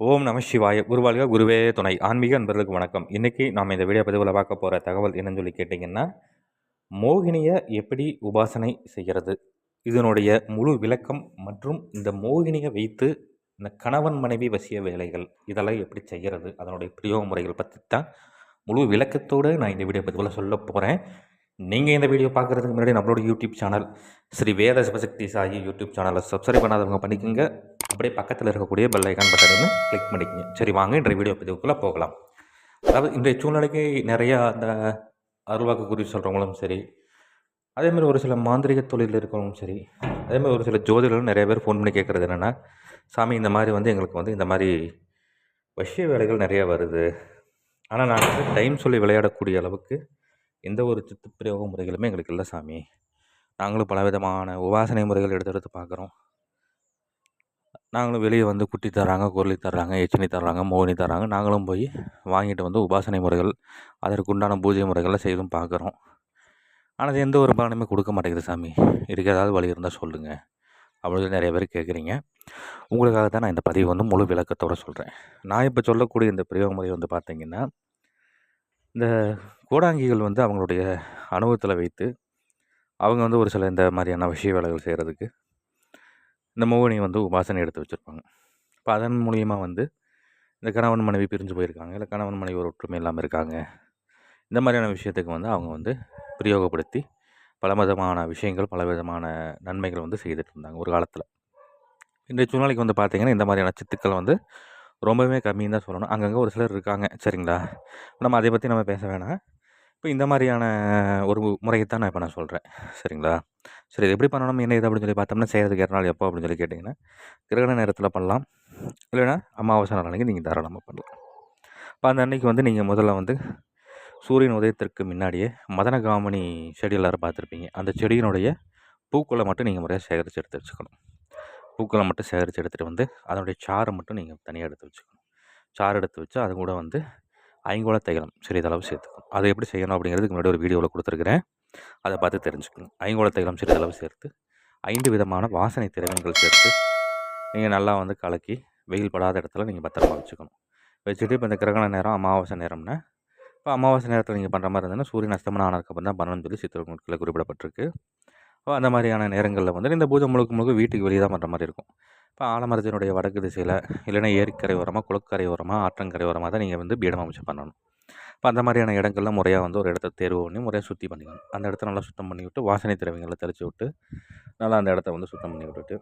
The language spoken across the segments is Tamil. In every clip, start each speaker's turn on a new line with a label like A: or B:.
A: ஓம் நம சிவாய. குருவாழ்க குருவே துணை. ஆன்மீக அன்பர்களுக்கு வணக்கம். இன்றைக்கி நாம் இந்த வீடியோ பதிவில் பார்க்க போகிற தகவல் என்னன்னு சொல்லி கேட்டிங்கன்னா மோகினியை எப்படி உபாசனை செய்கிறது? இதனுடைய முழு விளக்கம் மற்றும் இந்த மோகினியை வைத்து இந்த கணவன் மனைவி வசிய வேலைகள் இதெல்லாம் எப்படி செய்கிறது? அதனுடைய பிரயோக முறைகள் பற்றி தான் முழு விளக்கத்தோடு நான் இந்த வீடியோ பதிவில் சொல்ல போகிறேன் நீங்கள் இந்த வீடியோ பார்க்குறதுக்கு முன்னாடி நம்மளோட YouTube channel Shri Veda Shivashakti Sai YouTube சேனலை சப்ஸ்கிரைப் பண்ணாதவங்க பண்ணிக்கோங்க. அப்படியே பக்கத்தில் இருக்கக்கூடிய பெல் ஐக்கான் பட்டனையும் கிளிக் பண்ணிக்கங்க. சரி வாங்க இன்றைய வீடியோ பதிவுக்குள்ளே போகலாம். அதாவது இன்றைய சூழ்நிலைக்கு நிறையா அந்த அருள்வாக்கு குறித்து சொல்கிறவங்களும் சரி அதேமாதிரி ஒரு சில மாந்திரிக தொழிலில் இருக்கிறவங்களும் சரி அதேமாதிரி ஒரு சில ஜோதிடர்களும் நிறைய பேர் ஃபோன் பண்ணி கேட்குறது என்னென்னா சாமி இந்த மாதிரி வந்து எங்களுக்கு வந்து இந்த மாதிரி வசிய வேலைகள் நிறையா வருது. ஆனால் நாங்கள் வந்து டைம் சொல்லி விளையாடக்கூடிய அளவுக்கு எந்த ஒரு சித்து பிரயோக முறைகளுமே எங்களுக்கு இல்லை சாமி. நாங்களும் பல விதமான உபாசனை முறைகள் எடுத்து எடுத்து பார்க்குறோம் நாங்களும் வெளியே வந்து குட்டி தர்றாங்க குரலி தர்றாங்க எச்சினி தர்றாங்க மோகினி தர்றாங்க. நாங்களும் போய் வாங்கிட்டு வந்து உபாசனை முறைகள் அதற்கு உண்டான பூஜை முறைகளை செய்தும் பார்க்குறோம் ஆனால் அது எந்த ஒரு பலனுமே கொடுக்க மாட்டேங்குது சாமி. இதுக்கு ஏதாவது வழி இருந்தால் சொல்லுங்கள் அப்படின்னு நிறைய பேர் கேட்குறீங்க உங்களுக்காக தான் நான் இந்த பதிவு வந்து முழு விளக்கத்தோடு சொல்கிறேன் நான் இப்போ சொல்லக்கூடிய இந்த பிரயோக முறை வந்து பார்த்திங்கன்னா இந்த கோடாங்கிகள் வந்து அவங்களுடைய அனுபவத்தில் வைத்து அவங்க வந்து ஒரு சில இந்த மாதிரியான விஷய வேலைகள் செய்கிறதுக்கு இந்த மோகினி வந்து உபாசனை எடுத்து வச்சுருப்பாங்க. இப்போ அதன் மூலியமாக வந்து இந்த கணவன் மனைவி பிரிஞ்சு போயிருக்காங்க இல்லை கணவன் மனைவி ஒரு ஒற்றுமை இல்லாமல் இருக்காங்க. இந்த மாதிரியான விஷயத்துக்கு வந்து அவங்க வந்து பிரயோகப்படுத்தி பல விதமான விஷயங்கள் பல விதமான நன்மைகள் வந்து செய்துட்டு இருந்தாங்க ஒரு காலத்தில். இந்த சூழ்நிலைக்கு வந்து பார்த்திங்கன்னா இந்த மாதிரியான சித்துக்கள் வந்து ரொம்பவே கம்மின்னு தான் சொல்லணும். அங்கங்கே ஒரு சிலர் இருக்காங்க. சரிங்களா? நம்ம அதை பற்றி நம்ம பேச வேணாம். இப்போ இந்த மாதிரியான ஒரு முறையை தான் நான் இப்போ நான் சொல்கிறேன் சரிங்களா? சரி இது எப்படி பண்ணணும்? என்ன இது அப்படின்னு சொல்லி பார்த்தோம்னா செய்கிறதுக்கு ஏற நாள் எப்போ அப்படின்னு சொல்லி கேட்டிங்கன்னா கிரகண நேரத்தில் பண்ணலாம். இல்லைன்னா அமாவாசை நாளைக்கு நீங்கள் தாராளமாக பண்ணலாம். இப்போ அந்த அன்றைக்கி வந்து நீங்கள் முதல்ல வந்து சூரியன் உதயத்திற்கு முன்னாடியே மதனகாமணி செடி எல்லோரும் பார்த்துருப்பீங்க. அந்த செடியினுடைய பூக்களை மட்டும் நீங்கள் முறையாக சேகரித்து எடுத்து வச்சுக்கணும். பூக்களை மட்டும் சேகரித்து எடுத்துகிட்டு வந்து அதனுடைய சாரை மட்டும் நீங்கள் தனியாக எடுத்து வச்சுக்கணும். சாறு எடுத்து வச்சு அது கூட வந்து ஐங்கோள தைலம் சிறிதளவு சேர்த்துக்கணும். அதை எப்படி செய்யணும் அப்படிங்கிறதுக்கு முன்னாடி ஒரு வீடியோவில் கொடுத்துருக்குறேன். அதை பார்த்து தெரிஞ்சுக்கணும். ஐங்கோள தைலம் சிறிதளவு சேர்த்து ஐந்து விதமான வாசனை திரவியங்கள் சேர்த்து நீங்கள் நல்லா வந்து கலக்கி வெயில் படாத இடத்துல நீங்கள் பத்திரமா வச்சுக்கணும். வச்சுட்டு இப்போ இந்த கிரகண நேரம் அமாவாசை நேரம்னா இப்போ அமாவாசை நேரத்தில் நீங்கள் பண்ணுற மாதிரி இருந்ததுன்னா சூரியன் அஸ்தமனம் ஆனதுக்கப்புறம் தான் பண்ணணும்னு சொல்லி சித்திர நூட்களில் குறிப்பிடப்பட்டிருக்கு. இப்போ அந்த மாதிரியான நேரங்களில் வந்து இந்த பூஜை முழுக்க முழுக்க வீட்டுக்கு வெளியே தான் பண்ணுற மாதிரி இருக்கும். இப்போ ஆலமரத்தினுடைய வடக்கு திசையில் இல்லைன்னா ஏரிக்கரை ஓரமாக குளக்கரை ஓரமாக ஆற்றங்கரை ஓரமாக தான் நீங்கள் வந்து பீடம் அமைச்சு பண்ணணும். இப்போ அந்த மாதிரியான இடங்கள்லாம் முறையாக வந்து ஒரு இடத்த தேர்வு பண்ணி முறையாக சுற்றி பண்ணிக்கணும். அந்த இடத்த நல்லா சுத்தம் பண்ணி விட்டு வாசனை திரவியங்களை தெளித்து விட்டு நல்லா அந்த இடத்த வந்து சுத்தம் பண்ணி விட்டுட்டு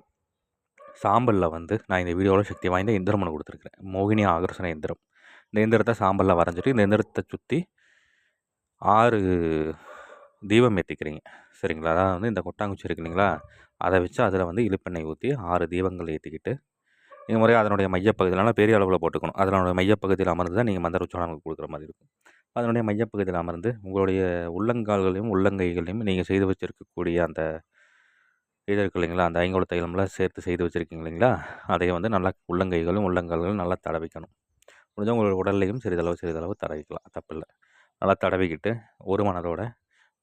A: சாம்பலில் வந்து நான் இந்த வீடியோவில் சக்தி வாய்ந்த எந்திரம் ஒன்று கொடுத்துருக்குறேன். மோகினி ஆகர்ஷண எந்திரம் இந்த எந்திரத்தை சாம்பலில் வரைஞ்சிட்டு இந்த எந்திரத்தை சுற்றி ஆறு தீபம் ஏற்றிக்கிறீங்க சரிங்களா? அதாவது வந்து இந்த கொட்டாங்குச்சி இருக்கு இல்லைங்களா? அதை வச்சு அதில் வந்து இழுப்பெண்ணெய் ஊற்றி ஆறு தீபங்கள் ஏற்றிக்கிட்டு இந்த முறையாக அதனுடைய மையப்பகுதியிலாம் பெரிய அளவில் போட்டுக்கணும். அதனுடைய மையப்பகுதியில் அமர்ந்து தான் நீங்கள் மந்திர உச்சாரணங்கள் கொடுக்குற மாதிரி இருக்கும். அதனுடைய மையப்பகுதியில் அமர்ந்து உங்களுடைய உள்ளங்கால்களையும் உள்ளங்கைகளையும் நீங்கள் செய்து வச்சுருக்கக்கூடிய அந்த இது இருக்கு இல்லைங்களா? அந்த ஐங்கோல தைலம்லாம் சேர்த்து செய்து வச்சுருக்கீங்க இல்லைங்களா? அதை வந்து நல்லா உள்ளங்கைகளும் உள்ளங்கால்களும் நல்லா தடவிக்கணும். முடிஞ்சால் உங்களோட உடல்லையும் சிறிதளவு சிறிதளவு தடவிக்கலாம். தப்பில்லை. நல்லா தடவிக்கிட்டு ஒரு மனதோட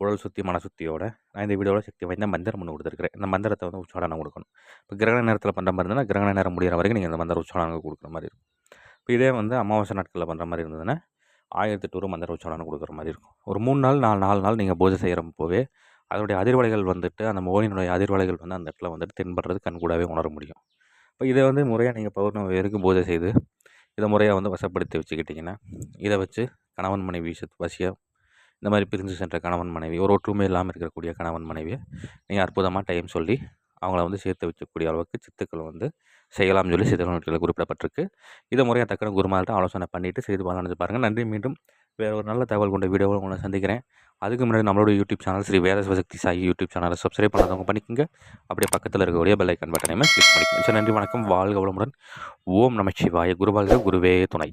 A: உடல் சுற்றி மன சுத்தியோட நான் இந்த வீடியோவில் சக்தி வாய்ந்த மந்திரம் ஒன்று கொடுத்துருக்கிறேன். இந்த மந்திரத்தை வந்து உச்சாடனம் கொடுக்கணும். இப்போ கிரகண நேரத்தில் பண்ணுற மாதிரி இருந்தால் கிரகண நேரம் முடிகிற வரைக்கும் நீங்கள் இந்த மந்திர உச்சாடனம் கொடுக்குற மாதிரி இருக்கும். இப்போ இதே வந்து அமாவாசை நாட்களில் பண்ணுற மாதிரி இருந்ததுன்னா ஆயிரத்தி எட்டு மந்திர உச்சாடனை கொடுக்குற மாதிரி இருக்கும். ஒரு மூணு நாள் நாலு நாலு நாள் நீங்கள் பூஜை செய்கிறப்போவே அதனுடைய அதிர்வலைகள் வந்துட்டு அந்த மோனியினுடைய அதிர்வலைகள் வந்து அந்த இடத்துல வந்துட்டு தென்படுறது கண்கூடாவே உணர முடியும். இப்போ இதை வந்து முறையாக நீங்கள் பௌர்ணமி வரைக்கும் பூஜை செய்து இதை முறையாக வந்து வசப்படுத்தி வச்சுக்கிட்டிங்கன்னா இதை வச்சு கணவன் மனைவி வசியம் இந்த மாதிரி பிரிஞ்சு சென்ற கணவன் மனைவி ஒரு ஒற்றுமை இல்லாமல் இருக்கக்கூடிய கணவன் மனைவியை நீங்கள் அற்புதமாக டைம் சொல்லி அவங்கள வந்து சேர்த்து வச்சக்கூடிய அளவுக்கு சித்துக்களை வந்து செய்யலாம்னு சொல்லி சித்தர்கள் குறிப்பிடப்பட்டிருக்கு. இதை முறையாக தக்கன குருமார்கிட்ட ஆலோசனை பண்ணிவிட்டு செய்து பலனடைஞ்சு பாருங்கள் நன்றி. மீண்டும் வேறு ஒரு நல்ல தகவல் கொண்ட வீடியோவில் உங்களை சந்திக்கிறேன். அதுக்கு முன்னாடி நம்மளோட YouTube channel Shri Veda Shivashakti Sai YouTube சேனலை சப்ஸ்கிரைப் பண்ணாதவங்க பண்ணிக்கோங்க. அப்படியே பக்கத்தில் இருக்கக்கூடிய பெல் ஐக்கன் பட்டனையுமே கிளிக் பண்ணிக்கோங்க. நன்றி. வணக்கம். வாழ்க வளமுடன். ஓம் நம சிவாய குருவாழ்க. குருவே துணை.